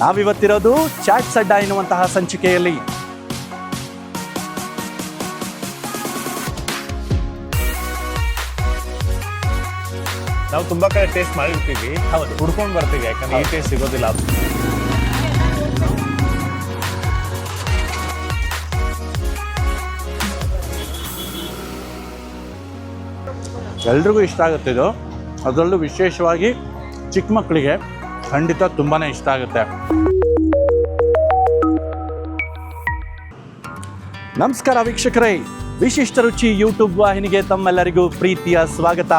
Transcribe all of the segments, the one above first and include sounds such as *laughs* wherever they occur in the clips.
ನಾವಿವತ್ತಿರೋದು chat ಸಡ್ಡ ಎನ್ನುವಂತಹ ಸಂಚಿಕೆಯಲ್ಲಿ. ನಾವು ತುಂಬಾ ಕಡೆ ಟೇಸ್ಟ್ ಮಾಡಿರ್ತೀವಿ. ಹೌದು. ಹುಡ್ಕೊಂಡು ಬರ್ತೀವಿ ಯಾಕಂದ್ರೆ ಈ ಟೇಸ್ಟ್ ಸಿಗೋದಿಲ್ಲ. ಎಲ್ರಿಗೂ ಇಷ್ಟ ಆಗುತ್ತೆ ಇದು. ಅದರಲ್ಲೂ ವಿಶೇಷವಾಗಿ ಚಿಕ್ಕ ಮಕ್ಕಳಿಗೆ ಖಂಡಿತ ತುಂಬಾ ಇಷ್ಟ ಆಗುತ್ತೆ. ನಮಸ್ಕಾರ ವೀಕ್ಷಕರೇ. ವಿಶಿಷ್ಟ ರುಚಿ ಯೂಟ್ಯೂಬ್ ವಾಹಿನಿಗೆ ತಮ್ಮೆಲ್ಲರಿಗೂ ಪ್ರೀತಿಯ ಸ್ವಾಗತ.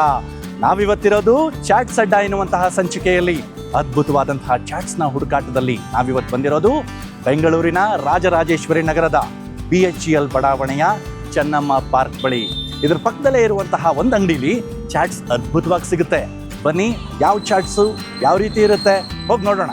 ನಾವಿವತ್ತಿರೋದು ಚಾಟ್ಸ್ ಅಡ್ಡ ಎನ್ನುವಂತಹ ಸಂಚಿಕೆಯಲ್ಲಿ. ಅದ್ಭುತವಾದಂತಹ ಚಾಟ್ಸ್ನ ಹುಡುಕಾಟದಲ್ಲಿ ನಾವಿವತ್ತು ಬಂದಿರೋದು ಬೆಂಗಳೂರಿನ ರಾಜರಾಜೇಶ್ವರಿ ನಗರದ ಬಿ ಎಚ್ ಎಲ್ ಬಡಾವಣೆಯ ಚೆನ್ನಮ್ಮ ಪಾರ್ಕ್ ಬಳಿ. ಇದ್ರ ಪಕ್ಕದಲ್ಲೇ ಇರುವಂತಹ ಒಂದು ಅಂಗಡಿಲಿ ಚಾಟ್ಸ್ ಅದ್ಭುತವಾಗಿ ಸಿಗುತ್ತೆ. ಬನ್ನಿ ಯಾವ ಚಾಟ್ಸು ಯಾವ ರೀತಿ ಇರುತ್ತೆ ಹೋಗಿ ನೋಡೋಣ.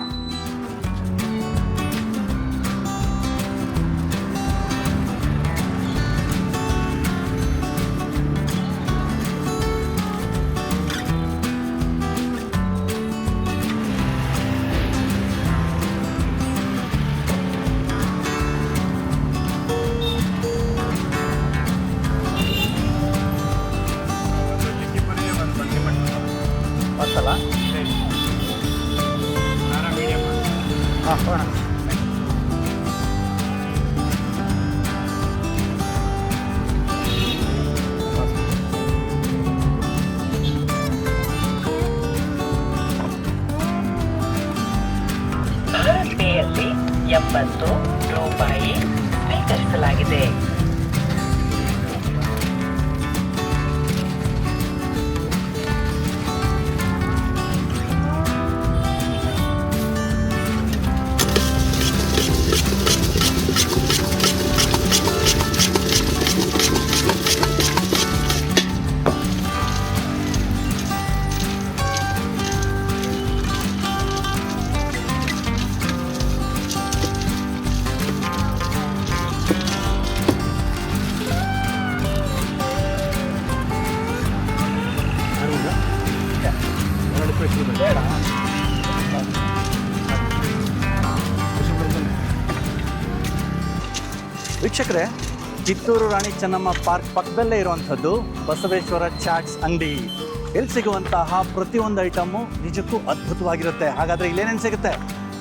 levantó ವೀಕ್ಷಕರೇ ಕಿತ್ತೂರು ರಾಣಿ ಚೆನ್ನಮ್ಮ ಪಾರ್ಕ್ ಪಕ್ಕದಲ್ಲೇ ಇರುವಂಥದ್ದು ಬಸವೇಶ್ವರ ಚಾಟ್ಸ್ ಅಂಗಡಿ. ಎಲ್ಲಿ ಸಿಗುವಂತಹ ಪ್ರತಿಯೊಂದು ಐಟಮು ನಿಜಕ್ಕೂ ಅದ್ಭುತವಾಗಿರುತ್ತೆ. ಹಾಗಾದರೆ ಇಲ್ಲೇನೇನು ಸಿಗುತ್ತೆ?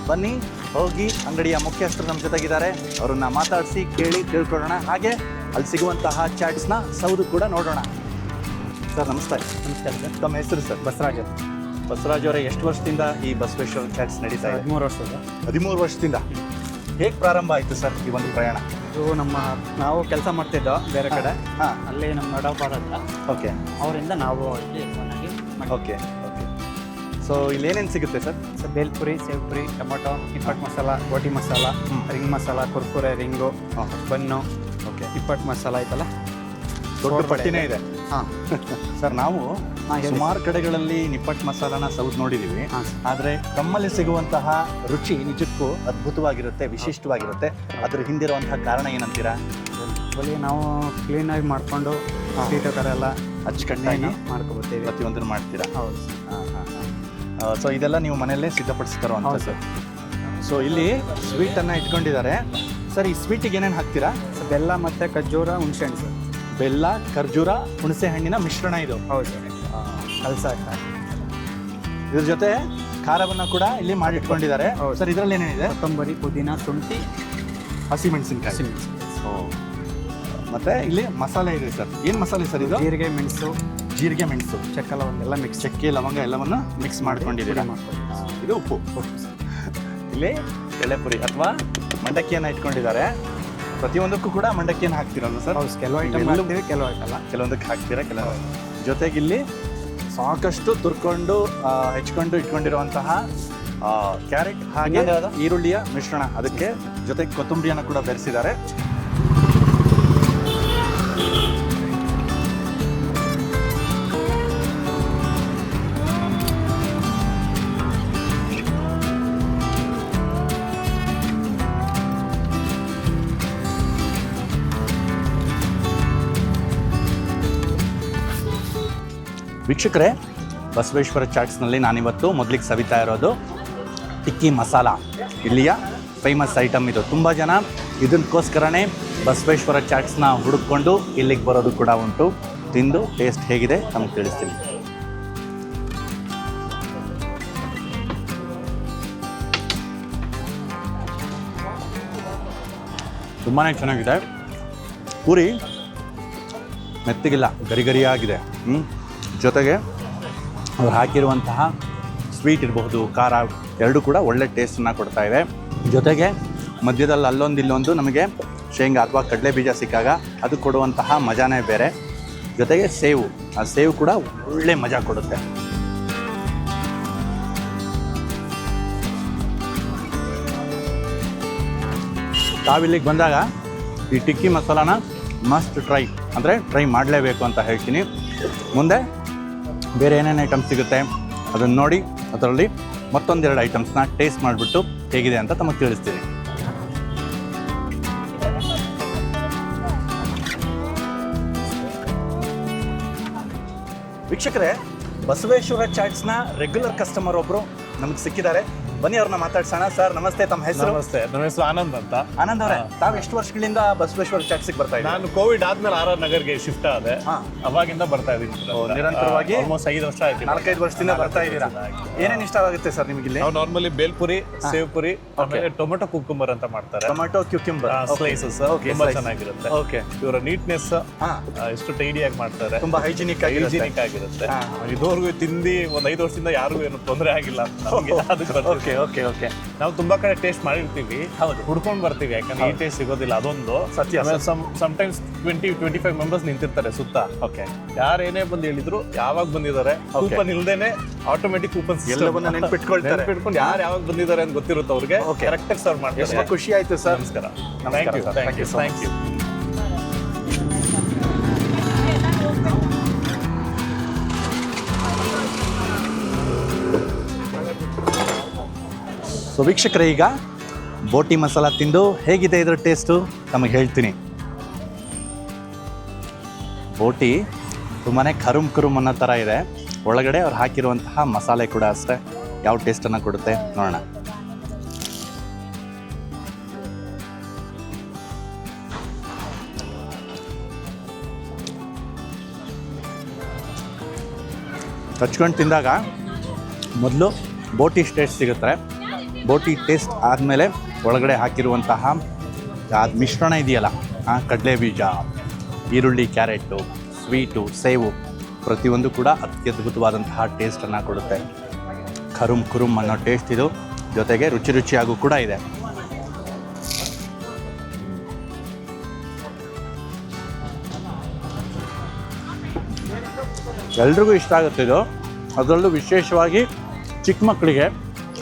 ಬನ್ನಿ ಹೋಗಿ ಅಂಗಡಿಯ ಮುಖ್ಯಸ್ಥರು ನಮ್ಮ ಜೊತೆಗಿದ್ದಾರೆ. ಅವ್ರನ್ನ ಮಾತಾಡಿಸಿ ಕೇಳಿ ತಿಳ್ಕೊಳ್ಳೋಣ. ಹಾಗೆ ಅಲ್ಲಿ ಸಿಗುವಂತಹ ಚಾಟ್ಸ್ನ ಸೌದು ಕೂಡ ನೋಡೋಣ. ಸರ್ ನಮಸ್ತೆ. ನಮಸ್ಕಾರ ಸರ್. ತಮ್ಮ ಹೆಸರು ಸರ್? ಬಸವರಾಜ್ ಬಸವರಾಜ್ ಅವರೇ ಎಷ್ಟು ವರ್ಷದಿಂದ ಈ ಬಸವೇಶ್ವರ ಚಾಟ್ಸ್ ನಡೀತಾ ಇದೆ? ಹದಿಮೂರು ವರ್ಷದ ಹದಿಮೂರು ವರ್ಷದಿಂದ. ಹೇಗೆ ಪ್ರಾರಂಭ ಆಯಿತು ಸರ್ ಈ ಒಂದು ಪ್ರಯಾಣ? ಇದು ನಮ್ಮ ನಾವು ಕೆಲಸ ಮಾಡ್ತಿದ್ದೋ ಬೇರೆ ಕಡೆ. ಹಾಂ. ಅಲ್ಲಿ ನಮ್ಮ ನಡೋಪಾರ ಹತ್ರ ಓಕೆ. ಅವರಿಂದ ನಾವು ಇಲ್ಲಿ ಮಾಡಿ ಓಕೆ ಓಕೆ. ಸೊ ಇಲ್ಲಿ ಏನೇನು ಸಿಗುತ್ತೆ sir? So bhelpuri sevpuri tomato ಇಪ್ಪಟ್ಟು masala ಗೋಟಿ masala hmm. Ring masala Kurkure ring ಹಾಂ. Bun okay. ಇಪ್ಪಟ್ಟು ಮಸಾಲ ಐತಲ್ಲ ದೊಡ್ಡ ಪಟ್ಟಿನೇ ಇದೆ. ಹಾಂ. *laughs* ಸರ್ ನಾವು ಹಾಂ ಸುಮಾರು ಕಡೆಗಳಲ್ಲಿ ನಿಪ್ಪಟ್ ಮಸಾಲಾನ ಸೌದ್ ನೋಡಿದೀವಿ. ಆದ್ರೆ ತಮ್ಮಲ್ಲಿ ಸಿಗುವಂತಹ ರುಚಿ ನಿಜಕ್ಕೂ ಅದ್ಭುತವಾಗಿರುತ್ತೆ ವಿಶಿಷ್ಟವಾಗಿರುತ್ತೆ. ಅದ್ರ ಹಿಂದಿರುವಂತಹ ಕಾರಣ ಏನಂತೀರಾ? ಬಲಿ ನಾವು ಕ್ಲೀನಾಗಿ ಮಾಡಿಕೊಂಡು ಮಾಡ್ಕೊಂಡು ಸ್ವೀಟು ಥರ ಎಲ್ಲ ಅಚ್ಚುಕಟ್ಟಾಗಿ ಮಾಡ್ಕೊಬರ್ತೀವಿ ಪ್ರತಿಯೊಂದನ್ನು ಮಾಡ್ತೀರಾ? ಹೌದು. ಸೊ ಇದೆಲ್ಲ ನೀವು ಮನೆಯಲ್ಲೇ ಸಿದ್ಧಪಡಿಸ್ತಾರೋ ಅಂತ ಸರ್. ಸೊ ಇಲ್ಲಿ ಸ್ವೀಟನ್ನು ಇಟ್ಕೊಂಡಿದ್ದಾರೆ. ಸರ್ ಈ ಸ್ವೀಟಿಗೆ ಏನೇನು ಹಾಕ್ತೀರಾ? ಬೆಲ್ಲ ಮತ್ತು ಖರ್ಜೂರ ಹುಣಸೆಹಣ್ಣು ಸರ್. ಬೆಲ್ಲ ಖರ್ಜೂರ ಹುಣಸೆ ಹಣ್ಣಿನ ಮಿಶ್ರಣ ಇದು. ಹೌದು. ಕಲ್ಸಾಕ ಇದ್ರ ಜೊತೆ ಖಾರವನ್ನ ಕೂಡ ಇಲ್ಲಿ ಮಾಡಿಟ್ಕೊಂಡಿದ್ದಾರೆ. ಹೌದು. ಸರ್ ಇದ್ರಲ್ಲಿ ಏನೇನಿದೆ? ಕೊತ್ತಂಬರಿ ಪುದೀನ ಶುಂಠಿ ಹಸಿಮೆಣಸಿನಕಾಯಿ. ಹಸಿಮೆಣಸಿನಕಾಯಿ. ಮತ್ತೆ ಇಲ್ಲಿ ಮಸಾಲೆ ಇದೆ ಸರ್. ಏನ್ ಮಸಾಲೆ ಸರ್ ಇದು? ಜೀರಿಗೆ ಮೆಣಸು. ಜೀರಿಗೆ ಮೆಣಸು. ಚಕ್ಕ ಲವಂಗ ಎಲ್ಲ ಮಿಕ್ಸ್ ಚಕ್ಕೆ ಲವಂಗ ಎಲ್ಲವನ್ನು ಮಿಕ್ಸ್ ಮಾಡ್ಕೊಂಡಿದ್ದೀರಾ? ಇದು ಉಪ್ಪು. ಇಲ್ಲಿ ಎಳೆಪುರಿ ಅಥವಾ ಮಂಡಕ್ಕಿಯನ್ನ ಇಟ್ಕೊಂಡಿದ್ದಾರೆ. ಪ್ರತಿಯೊಂದಕ್ಕೂ ಕೂಡ ಮಂಡಕ್ಕಿಯನ್ನು ಹಾಕ್ತಿರಲ್ಲ ಸರ್? ಹೌದು ಕೆಲವು ಐಟಮ್ ಇವೆಲ್ಲವೂ- ಹಾಕ್ತೀವಿ ಕೆಲವು ಹಾಕಲ್ಲ. ಕೆಲವೊಂದಕ್ಕೆ ಹಾಕ್ತೀರಾ ಕೆಲವು ಜೊತೆಗೆ ಇಲ್ಲಿ ಸಾಕಷ್ಟು ತುರ್ಕೊಂಡು ಆ, ಹೆಚ್ಕೊಂಡು ಇಟ್ಕೊಂಡಿರುವಂತಹ ಕ್ಯಾರೆಟ್ ಹಾಗೆ ಈರುಳ್ಳಿಯ ಮಿಶ್ರಣ. ಅದಕ್ಕೆ ಜೊತೆಗೆ ಕೊತ್ತಂಬರಿಯನ್ನು ಕೂಡ ಬೆರೆಸಿದ್ದಾರೆ. ವೀಕ್ಷಕರೇ, ಬಸವೇಶ್ವರ ಚಾಟ್ಸ್ನಲ್ಲಿ ನಾನಿವತ್ತು ಮೊದಲಿಗೆ ಸವಿತಾ ಇರೋದು ಟಿಕ್ಕಿ ಮಸಾಲ. ಇಲ್ಲಿಯ ಫೇಮಸ್ ಐಟಮ್ ಇದು. ತುಂಬ ಜನ ಇದಕ್ಕೋಸ್ಕರನೇ ಬಸವೇಶ್ವರ ಚಾಟ್ಸ್ನ ಹುಡುಕೊಂಡು ಇಲ್ಲಿಗೆ ಬರೋದು ಕೂಡ ಉಂಟು. ತಿಂದು ಟೇಸ್ಟ್ ಹೇಗಿದೆ ನಮಗೆ ತಿಳಿಸ್ತೀನಿ. ತುಂಬಾ ಚೆನ್ನಾಗಿದೆ. ಪೂರಿ ಮೆತ್ತಿಗಿಲ್ಲ ಗರಿಗರಿಯಾಗಿದೆ ಹ್ಞೂ ಜೊತೆಗೆ ಅವ್ರು ಹಾಕಿರುವಂತಹ ಸ್ವೀಟ್ ಇರಬಹುದು, ಖಾರ, ಎರಡೂ ಕೂಡ ಒಳ್ಳೆ ಟೇಸ್ಟನ್ನು ಕೊಡ್ತಾ ಇದೆ. ಜೊತೆಗೆ ಮಧ್ಯದಲ್ಲಿ ಅಲ್ಲೊಂದು ಇಲ್ಲೊಂದು ನಮಗೆ ಶೇಂಗಾ ಅಥವಾ ಕಡಲೆ ಬೀಜ ಸಿಕ್ಕಾಗ ಅದು ಕೊಡುವಂತಹ ಮಜಾನೇ ಬೇರೆ. ಜೊತೆಗೆ ಸೇವು, ಆ ಸೇವು ಕೂಡ ಒಳ್ಳೆ ಮಜಾ ಕೊಡುತ್ತೆ. ತಾವಿಲ್ಲಿಗೆ ಬಂದಾಗ ಈ ಟಿಕ್ಕಿ ಮಸಾಲಾನ ಮಸ್ಟ್ ಟ್ರೈ ಅಂದರೆ ಟ್ರೈ ಮಾಡಲೇಬೇಕು ಅಂತ ಹೇಳ್ತೀನಿ. ಮುಂದೆ ಬೇರೆ ಏನೇನು ಐಟಮ್ಸ್ ಸಿಗುತ್ತೆ ಅದನ್ನು ನೋಡಿ, ಅದರಲ್ಲಿ ಮತ್ತೊಂದೆರಡು ಐಟಮ್ಸ್ನ ಟೇಸ್ಟ್ ಮಾಡಿಬಿಟ್ಟು ಹೇಗಿದೆ ಅಂತ ತಮಗೆ ತಿಳಿಸ್ತೀನಿ. ವೀಕ್ಷಕರೇ, ಬಸವೇಶ್ವರ ಚಾಟ್ಸ್ನ ರೆಗ್ಯುಲರ್ ಕಸ್ಟಮರ್ ಒಬ್ಬರು ನಮಗೆ ಸಿಕ್ಕಿದ್ದಾರೆ. ಬನ್ನಿ ಅವ್ರನ್ನ ಮಾತಾಡ್ಸೋಣ. ಸರ್ ನಮಸ್ತೆ ತಮ್ಮ ಹೆಸರು? ನಮಸ್ತೆ ನಮ್ಮ ಹೆಸರು ಆನಂದ್ ಅಂತ. ಆನಂದ್ ಅವರೇ ತಾವು ಎಷ್ಟು ವರ್ಷಗಳಿಂದ ಬಸವೇಶ್ವರ ಚರ್ಚ್ಗೆ ಬರ್ತಾ ಇದ್ದೀರಾ? ನಾನು ಕೋವಿಡ್ ಆದ್ಮೇಲೆ ಆರ್ ಆರ್ ನಗರ್ಗೆ ಶಿಫ್ಟ್ ಆದೆ. ಅವಾಗಿಂದ ಬರ್ತಾ ಇದ್ದೀನಿ ನಿರಂತರವಾಗಿ? ಆಲ್ಮೋಸ್ಟ್ ಐದು ವರ್ಷ ಆಯ್ತು ನಾಲ್ಕೈದು ವರ್ಷದಿಂದ ಬರ್ತಾ ಇದ್ದೀರಾ? ಏನೇನು ಇಷ್ಟ ಆಗುತ್ತೆ ಸರ್ ನಿಮಗೆ ಇಲ್ಲಿ? ನಾವು ನಾರ್ಮಲಿ ಬೇಲ್ಪುರಿ ಸೇವ್ ಪುರಿ ಆಮೇಲೆ ಟೊಮೆಟೊ ಕುಕ್ಕುಂಬರ್ ಅಂತ ಮಾಡ್ತಾರೆ. ಟೊಮೆಟೊ ಕ್ಯುಕ್ಯುಂಬರ್ ಸ್ಲೈಸಸ್ ತುಂಬಾ ಚೆನ್ನಾಗಿರುತ್ತೆ. ಓಕೆ. ಇವರ ನೀಟ್ನೆಸ್ ಎಷ್ಟು ಟೈಡಿಯಾಗಿ ಮಾಡ್ತಾರೆ. ತುಂಬಾ ಹೈಜಿನಿಕ್ ಹೈಜಿನಿಕ್ ಆಗಿರುತ್ತೆ. ಇದುವರೆಗೂ ತಿಂದಿ ಒಂದ್ ಐದು ವರ್ಷದಿಂದ ಯಾರಿಗೂ ಏನು ತೊಂದರೆ ಆಗಿಲ್ಲ ಅಂತ ಅದಕ್ಕೆ. Okay okay okay. ನಾವು ತುಂಬಾ ಕಡೆ ಟೇಸ್ಟ್ ಮಾಡಿರ್ತೀವಿ. ಹೌದು. ಹುಡ್ಕೊಂಡು ಬರ್ತೀವಿ ಯಾಕಂದ್ರೆ ಈ ಟೇಸ್ಟ್ ಸಿಗೋದಿಲ್ಲ ಅದೊಂದು. ಸತ್ಯ, times twenty twenty five members ನಿಂತಿರ್ತಾರೆ ಸುತ್ತ. ಓಕೆ. ಯಾರು ಏನೇ ಬಂದು ಹೇಳಿದ್ರು ಯಾವಾಗ ಬಂದಿದ್ದಾರೆ ಕೂಪನ್ ಇಲ್ದೇನೆ ಆಟೋಮೆಟಿಕ್ ಕೂಪನ್ ಎಲ್ಲವನ್ನ ನೆನ್ಪಿಟ್ಕೊಳ್ತಾರೆ. ನೆನ್ಪಿಟ್ಕೊಂಡು ಯಾರು ಯಾವಾಗ ಬಂದಿದ್ದಾರೆ ಅಂತ ಗೊತ್ತಿರುತ್ತೆ ಅವ್ರಿಗೆ. ಕರೆಕ್ಟಾಗಿ ಸರ್ವ್ ಮಾಡ್ತಾರೆ. ಖುಷಿ ಆಯ್ತು ಸರ್. ನಮಸ್ಕಾರ. Thank you. Thank you so ವೀಕ್ಷಕರೇ, ಈಗ ಬೋಟಿ ಮಸಾಲ ತಿಂದು ಹೇಗಿದೆ ಇದರ ಟೇಸ್ಟು ನಮಗೆ ಹೇಳ್ತೀನಿ. ಬೋಟಿ ತುಂಬಾ ಕರುಮ್ ಕರುಮ್ ಅನ್ನೋ ಥರ ಇದೆ. ಒಳಗಡೆ ಅವ್ರು ಹಾಕಿರುವಂತಹ ಮಸಾಲೆ ಕೂಡ ಅಷ್ಟೇ. ಯಾವ ಟೇಸ್ಟನ್ನು ಕೊಡುತ್ತೆ ನೋಡೋಣ. ಹಚ್ಕೊಂಡು ತಿಂದಾಗ ಮೊದಲು ಬೋಟಿ ಸ್ಟೇಟ್ ಸಿಗುತ್ತೆ. ಬೋಟಿ ಟೇಸ್ಟ್ ಆದಮೇಲೆ ಒಳಗಡೆ ಹಾಕಿರುವಂತಹ ಅದು ಮಿಶ್ರಣ ಇದೆಯಲ್ಲ, ಆ ಕಡಲೆ ಬೀಜ, ಈರುಳ್ಳಿ, ಕ್ಯಾರೆಟು, ಸ್ವೀಟು, ಸೇವು ಪ್ರತಿಯೊಂದು ಕೂಡ ಅತ್ಯದ್ಭುತವಾದಂತಹ ಟೇಸ್ಟನ್ನು ಕೊಡುತ್ತೆ. ಕರುಮ್ ಕುರುಮ್ ಅನ್ನೋ ಟೇಸ್ಟ್ ಇದು. ಜೊತೆಗೆ ರುಚಿ ರುಚಿಯಾಗೂ ಕೂಡ ಇದೆ. ಎಲ್ರಿಗೂ ಇಷ್ಟ ಆಗುತ್ತೆ ಇದು. ಅದರಲ್ಲೂ ವಿಶೇಷವಾಗಿ ಚಿಕ್ಕ ಮಕ್ಕಳಿಗೆ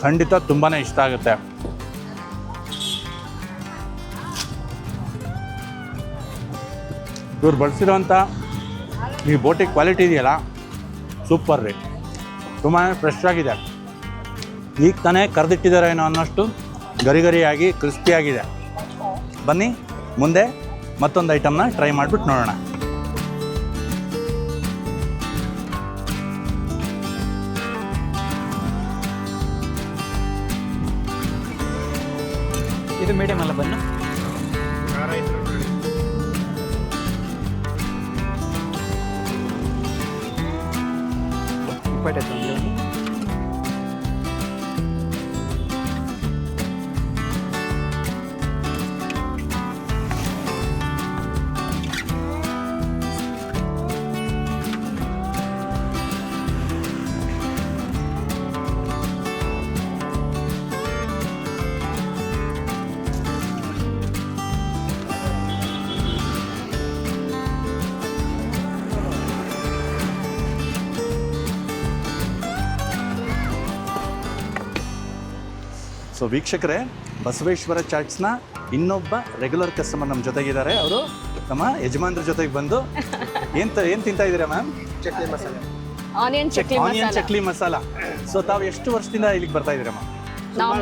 ಖಂಡಿತ ತುಂಬಾ ಇಷ್ಟ ಆಗುತ್ತೆ. ಇವ್ರು ಬಳಸಿರೋಂಥ ಈ ಬೋಟಿ ಕ್ವಾಲಿಟಿ ಇದೆಯಲ್ಲ, ಸೂಪರ್ ರೀ. ತುಂಬಾ ಫ್ರೆಶ್ ಆಗಿದೆ. ಈಗ ತಾನೇ ಕರೆದಿಟ್ಟಿದ್ದಾರೆ ಏನೋ ಅನ್ನೋಷ್ಟು ಗರಿ ಗರಿಯಾಗಿ ಕ್ರಿಸ್ಪಿಯಾಗಿದೆ ಬನ್ನಿ, ಮುಂದೆ ಮತ್ತೊಂದು ಐಟಮ್ನ ಟ್ರೈ ಮಾಡಿಬಿಟ್ಟು ನೋಡೋಣ. ಇದು ಮೀಡಿಯಮ್ ಅಲ್ಲ ಬನ್ನು ಉಪ್ಪಾಟೈತೆ ಒಂದು ಒಂದು. ಸೊ ವೀಕ್ಷಕರೇ ಬಸವೇಶ್ವರ ಚಾಟ್ಸ್ನ ಇನ್ನೊಬ್ಬ ರೆಗ್ಯುಲರ್ ಕಸ್ಟಮರ್ ನಮ್ಮ ಜೊತೆಗಿದ್ದಾರೆ. ಅವರು ನಮ್ಮ ಯಜಮಾನ್ರ ಜೊತೆಗೆ ಬಂದು ಏನು ಏನು ತಿಂತಾ ಇದ್ದೀರಾ ma'am? Onion chakli onion masala. Chakli masala. So ತಾವು ಎಷ್ಟು ವರ್ಷದಿಂದ ಇಲ್ಲಿಗೆ ಬರ್ತಾ ಇದ್ದೀರಾ ಮ್ಯಾಮ್? ನಾವು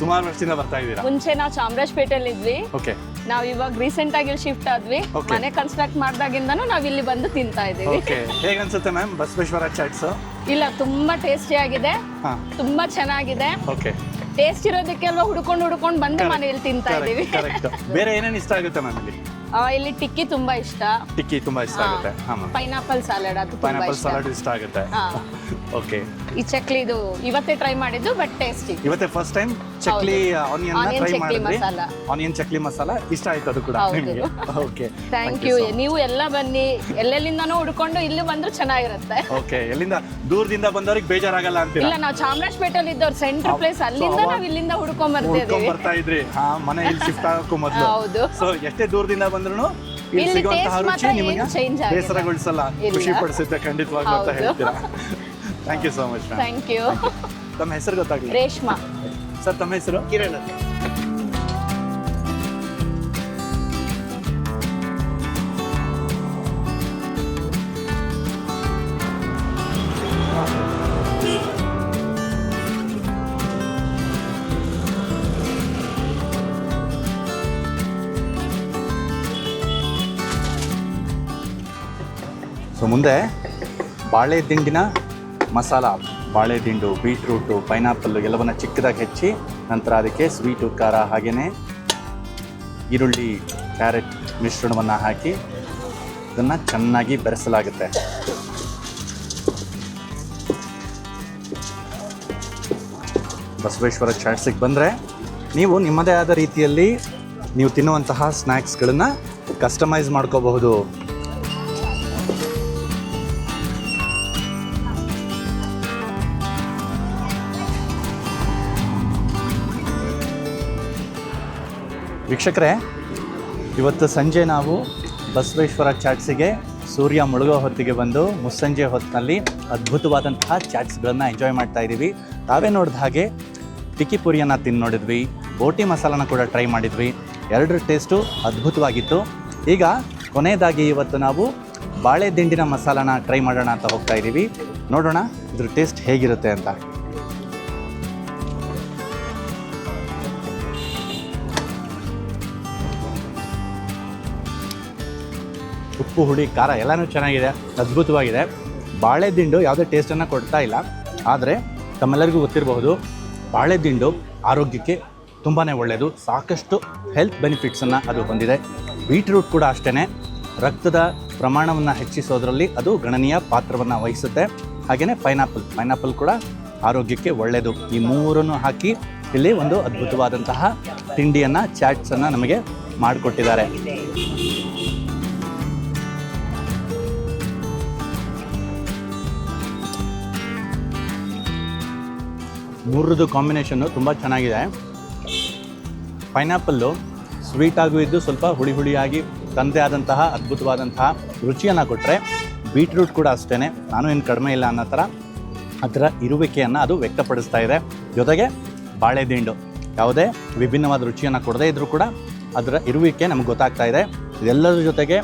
ಸುಮಾರು ವರ್ಷದಿಂದ ಬರ್ತಾ ಇದ್ದೀರಾ? ಮುಂಚೆ ನಾವು ಚಾಮರಾಜಪೇಟೆಯಲ್ಲಿ ಇದ್ವಿ. ಓಕೆ. ನಾವು ಇವಾಗ ರೀಸೆಂಟ್ ಆಗಿ ಶಿಫ್ಟ್ ಆದ್ವಿ. ಮನೆ ಕನ್ಸ್ಟ್ರಕ್ಟ್ ಮಾಡ್ದಾಗಿಂದನೂ ನಾವು ಇಲ್ಲಿ ಬಂದು ತಿಂತಾ ಇದ್ದೀವಿ. ಓಕೆ. ಹೇಗೆ ಅನ್ಸುತ್ತೆ ಮ್ಯಾಮ್ ಬಸವೇಶ್ವರ ಚಾಟ್ಸ್? ಇಲ್ಲ ತುಂಬಾ ಟೇಸ್ಟಿ ಆಗಿದೆ. ಹಾಂ. ತುಂಬಾ ಚೆನ್ನಾಗಿದೆ. ಓಕೆ. ಟೇಸ್ಟ್ ಇರೋದಕ್ಕೆ ಅಲ್ವಾ ಹುಡ್ಕೊಂಡು ಹುಡ್ಕೊಂಡು ಬಂದು ಮನೇಲಿ ತಿಂತಾ ಇದೀವಿ ಕರೆಕ್ಟ್ ಬೇರೆ ಏನೇನು ಇಷ್ಟ ಆಗುತ್ತೆ ಮ್ಯಾಮ್ ಇಲ್ಲಿ ಆ, ಇಲ್ಲಿ ಟಿಕ್ಕಿ ತುಂಬಾ ಇಷ್ಟ. ಟಿಕ್ಕಿ ತುಂಬಾ ಇಷ್ಟ ಆಗುತ್ತೆ. ಹಾಂ ಮ್ಯಾಮ್ ಪೈನಾಪಲ್ ಸ್ಯಾಲಡ್ ಅದು ತುಂಬಾ ಪೈನಾಪಲ್ ಇಷ್ಟ. ಸಲಾಡ್ ಇಷ್ಟ ಆಗುತ್ತೆ. ಹಾ. ಓಕೆ ಈ ಚಕ್ಲಿ ಇದು ಇವತ್ತೇ ಟ್ರೈ ಮಾಡಿದ್ದು ಬಟ್ ಟೇಸ್ಟಿ ಇವತ್ತೇ first time chakli onion Onion try chakli masala masala. Onion chakli masala. ಇಷ್ಟ ಆಯ್ತು ಅದು ಕೂಡ ಹೌದು. ನಿಮಗೆ. ಓಕೆ ಥ್ಯಾಂಕ್ ಯು ನೀವು ಎಲ್ಲ ಬನ್ನಿ. ಎಲ್ಲೆಲ್ಲಿಂದನೂ ಹುಡ್ಕೊಂಡು ಇಲ್ಲಿ ಬಂದ್ರು ಚೆನ್ನಾಗಿರುತ್ತೆ. ಓಕೆ ಎಲ್ಲಿಂದ? ದೂರದಿಂದ ಬಂದವ್ರಿಗೆ ಬೇಜಾರಾಗಲ್ಲ ಅಂತೀರಾ? ಇಲ್ಲ ನಾವು ಚಾಮರಾಜಪೇಟೆಯಲ್ಲಿ ಇದ್ದವ್ರು ಸೆಂಟ್ರ್ ಪ್ಲೇಸ್ ಅಲ್ಲಿಂದ ನಾವು ನಾವ್ ಇಲ್ಲಿಂದ ಹುಡ್ಕೊಂಡ್ ಬರ್ತಾ ಹುಡ್ಕೊಂಡ್ ಇದೀವಿ ಬರ್ತಾ ಇದ್ರಿ. ಹಾ ಮನೆ ಇಲ್ಲಿ ಶಿಫ್ಟ್ *laughs* ಆಗಕ್ಕೂ ಮೊದಲು. ಹೌದು. ಸೊ ಎಷ್ಟೇ ದೂರದಿಂದ ಬಂದ್ರು ಇಲ್ಲಿ ಇಲ್ಲಿ ಸಿಗುವಂತಹ taste ರುಚಿ ಮಾತ್ರ ನಿಮಗೆ change ಆಗಿಲ್ಲ. ಬೇಸರಗೊಳಿಸಲ್ಲ. ಇಲ್ಲ. ಖುಷಿ ಪಡಿಸುತ್ತೆ ಖಂಡಿತವಾಗ್ಲೂ ಅಂತ ಹೌದು. ಹೇಳ್ತೀರಾ? *laughs* Thank you so much thank you ತಮ್ಮ ಹೆಸರು ಗೊತ್ತಾಗ್ಲಿ ರೇಷ್ಮಾ. ಸರ್ ತಮ್ಮ ಹೆಸರು? ಕಿರಣ್. ಸೊ ಮುಂದೆ ಬಾಳೆ ದಿಂಡಿನ ಮಸಾಲ ಬಾಳೆ ದಿಂಡು ಬೀಟ್ರೂಟು ಪೈನಾಪಲ್ಲು ಎಲ್ಲವನ್ನ ಚಿಕ್ಕದಾಗಿ ಹೆಚ್ಚಿ ನಂತರ ಅದಕ್ಕೆ ಸ್ವೀಟು ಖಾರ ಹಾಗೆಯೇ ಈರುಳ್ಳಿ ಕ್ಯಾರೆಟ್ ಮಿಶ್ರಣವನ್ನು ಹಾಕಿ ಅದನ್ನು ಚೆನ್ನಾಗಿ ಬೆರೆಸಲಾಗುತ್ತೆ. ಬಸವೇಶ್ವರ ಚಾಟ್ಸಿಗೆ ಬಂದರೆ ನೀವು ನಿಮ್ಮದೇ ಆದ ರೀತಿಯಲ್ಲಿ ನೀವು ತಿನ್ನುವಂತಹ ಸ್ನ್ಯಾಕ್ಸ್ಗಳನ್ನು ಕಸ್ಟಮೈಸ್ ಮಾಡ್ಕೋಬಹುದು. ವೀಕ್ಷಕರೇ, ಇವತ್ತು ಸಂಜೆ ನಾವು ಬಸವೇಶ್ವರ ಚಾಟ್ಸಿಗೆ ಸೂರ್ಯ ಮುಳುಗೋ ಹೊತ್ತಿಗೆ ಬಂದು ಮುಸ್ಸಂಜೆ ಹೊತ್ತಿನಲ್ಲಿ ಅದ್ಭುತವಾದಂತಹ ಚಾಟ್ಸ್ಗಳನ್ನು ಎಂಜಾಯ್ ಮಾಡ್ತಾ ಇದ್ದೀವಿ. ತಾವೇ ನೋಡಿದ ಹಾಗೆ ಟಿಕ್ಕಿ ಪುರಿಯನ್ನು ತಿಂದು ನೋಡಿದ್ವಿ, ಬೋಟಿ ಮಸಾಲನ ಕೂಡ ಟ್ರೈ ಮಾಡಿದ್ವಿ. ಎರಡರ ಟೇಸ್ಟು ಅದ್ಭುತವಾಗಿತ್ತು. ಈಗ ಕೊನೆಯದಾಗಿ ಇವತ್ತು ನಾವು ಬಾಳೆ ದಿಂಡಿನ ಮಸಾಲನ ಟ್ರೈ ಮಾಡೋಣ ಅಂತ ಹೋಗ್ತಾ ಇದ್ದೀವಿ. ನೋಡೋಣ ಇದ್ರ ಟೇಸ್ಟ್ ಹೇಗಿರುತ್ತೆ ಅಂತ. ಉಪ್ಪು, ಹುಳಿ, ಖಾರ ಎಲ್ಲನೂ ಚೆನ್ನಾಗಿದೆ, ಅದ್ಭುತವಾಗಿದೆ. ಬಾಳೆ ದಿಂಡು ಯಾವುದೇ ಟೇಸ್ಟನ್ನು ಕೊಡ್ತಾ ಇಲ್ಲ. ಆದರೆ ತಮ್ಮೆಲ್ಲರಿಗೂ ಗೊತ್ತಿರಬಹುದು ಬಾಳೆ ದಿಂಡು ಆರೋಗ್ಯಕ್ಕೆ ತುಂಬಾ ಒಳ್ಳೆಯದು ಸಾಕಷ್ಟು ಹೆಲ್ತ್ ಬೆನಿಫಿಟ್ಸನ್ನು ಅದು ಹೊಂದಿದೆ. ಬೀಟ್ರೂಟ್ ಕೂಡ ಅಷ್ಟೇ ರಕ್ತದ ಪ್ರಮಾಣವನ್ನು ಹೆಚ್ಚಿಸೋದ್ರಲ್ಲಿ ಅದು ಗಣನೀಯ ಪಾತ್ರವನ್ನು ವಹಿಸುತ್ತೆ. ಹಾಗೆಯೇ ಪೈನಾಪಲ್ ಪೈನಾಪಲ್ ಕೂಡ ಆರೋಗ್ಯಕ್ಕೆ ಒಳ್ಳೆಯದು ಈ ಮೂರನ್ನು ಹಾಕಿ ಇಲ್ಲಿ ಒಂದು ಅದ್ಭುತವಾದಂತಹ ತಿಂಡಿಯನ್ನು ಚಾಟ್ಸನ್ನು ನಮಗೆ ಮಾಡಿಕೊಟ್ಟಿದ್ದಾರೆ. ಮೂರದ್ದು ಕಾಂಬಿನೇಷನ್ನು ತುಂಬ ಚೆನ್ನಾಗಿದೆ. ಪೈನಾಪಲ್ಲು ಸ್ವೀಟಾಗೂ ಇದ್ದು ಸ್ವಲ್ಪ ಹುಳಿ ಹುಳಿಯಾಗಿ ತಂದೆ ಆದಂತಹ ಅದ್ಭುತವಾದಂತಹ ರುಚಿಯನ್ನು ಕೊಟ್ಟರೆ ಬೀಟ್ರೂಟ್ ಕೂಡ ಅಷ್ಟೇ ನಾನು ಏನು ಕಡಿಮೆ ಇಲ್ಲ ಅನ್ನೋ ಥರ ಅದರ ಇರುವಿಕೆಯನ್ನು ಅದು ವ್ಯಕ್ತಪಡಿಸ್ತಾ ಇದೆ. ಜೊತೆಗೆ ಬಾಳೆ ದಿಂಡು ಯಾವುದೇ ವಿಭಿನ್ನವಾದ ರುಚಿಯನ್ನು ಕೊಡದೇ ಇದ್ದರೂ ಕೂಡ ಅದರ ಇರುವಿಕೆ ನಮ್ಗೆ ಗೊತ್ತಾಗ್ತಾ ಇದೆ. ಇದೆಲ್ಲದರ ಜೊತೆಗೆ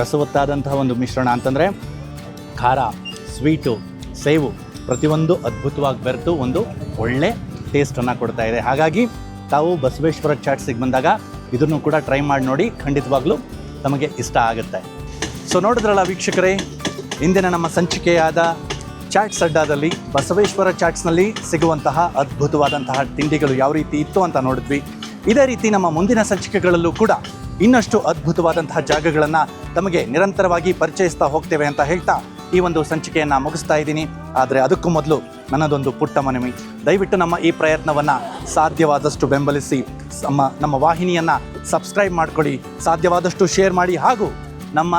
ರಸವತ್ತಾದಂತಹ ಒಂದು ಮಿಶ್ರಣ ಅಂತಂದರೆ ಖಾರ ಸ್ವೀಟು ಸೇವು ಪ್ರತಿಯೊಂದು ಅದ್ಭುತವಾಗಿ ಬೆರೆತು ಒಂದು ಒಳ್ಳೆ ಟೇಸ್ಟನ್ನು ಕೊಡ್ತಾ ಇದೆ. ಹಾಗಾಗಿ ತಾವು ಬಸವೇಶ್ವರ ಚಾಟ್ಸಿಗೆ ಬಂದಾಗ ಇದನ್ನು ಕೂಡ ಟ್ರೈ ಮಾಡಿ ನೋಡಿ ಖಂಡಿತವಾಗ್ಲೂ ತಮಗೆ ಇಷ್ಟ ಆಗುತ್ತೆ. ಸೊ ನೋಡಿದ್ರಲ್ಲ ವೀಕ್ಷಕರೇ, ಇಂದಿನ ನಮ್ಮ ಸಂಚಿಕೆಯಾದ ಚಾಟ್ಸ್ ಅಡ್ಡಾದಲ್ಲಿ, ಬಸವೇಶ್ವರ ಚಾಟ್ಸ್ನಲ್ಲಿ ಸಿಗುವಂತಹ ಅದ್ಭುತವಾದಂತಹ ತಿಂಡಿಗಳು ಯಾವ ರೀತಿ ಇತ್ತು ಅಂತ ನೋಡಿದ್ವಿ. ಇದೇ ರೀತಿ ನಮ್ಮ ಮುಂದಿನ ಸಂಚಿಕೆಗಳಲ್ಲೂ ಕೂಡ ಇನ್ನಷ್ಟು ಅದ್ಭುತವಾದಂತಹ ಜಾಗಗಳನ್ನು ತಮಗೆ ನಿರಂತರವಾಗಿ ಪರಿಚಯಿಸ್ತಾ ಹೋಗ್ತೇವೆ ಅಂತ ಹೇಳ್ತಾ ಈ ಒಂದು ಸಂಚಿಕೆಯನ್ನು ಮುಗಿಸ್ತಾ ಇದ್ದೀನಿ. ಆದರೆ ಅದಕ್ಕೂ ಮೊದಲು ನನ್ನದೊಂದು ಪುಟ್ಟ ಮನವಿ. ದಯವಿಟ್ಟು ನಮ್ಮ ಈ ಪ್ರಯತ್ನವನ್ನು ಸಾಧ್ಯವಾದಷ್ಟು ಬೆಂಬಲಿಸಿ, ನಮ್ಮ ನಮ್ಮ ವಾಹಿನಿಯನ್ನು ಸಬ್ಸ್ಕ್ರೈಬ್ ಮಾಡಿಕೊಳ್ಳಿ, ಸಾಧ್ಯವಾದಷ್ಟು ಶೇರ್ ಮಾಡಿ ಹಾಗೂ ನಮ್ಮ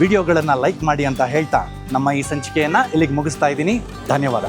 ವಿಡಿಯೋಗಳನ್ನು ಲೈಕ್ ಮಾಡಿ ಅಂತ ಹೇಳ್ತಾ ನಮ್ಮ ಈ ಸಂಚಿಕೆಯನ್ನು ಇಲ್ಲಿಗೆ ಮುಗಿಸ್ತಾ ಇದ್ದೀನಿ. ಧನ್ಯವಾದ.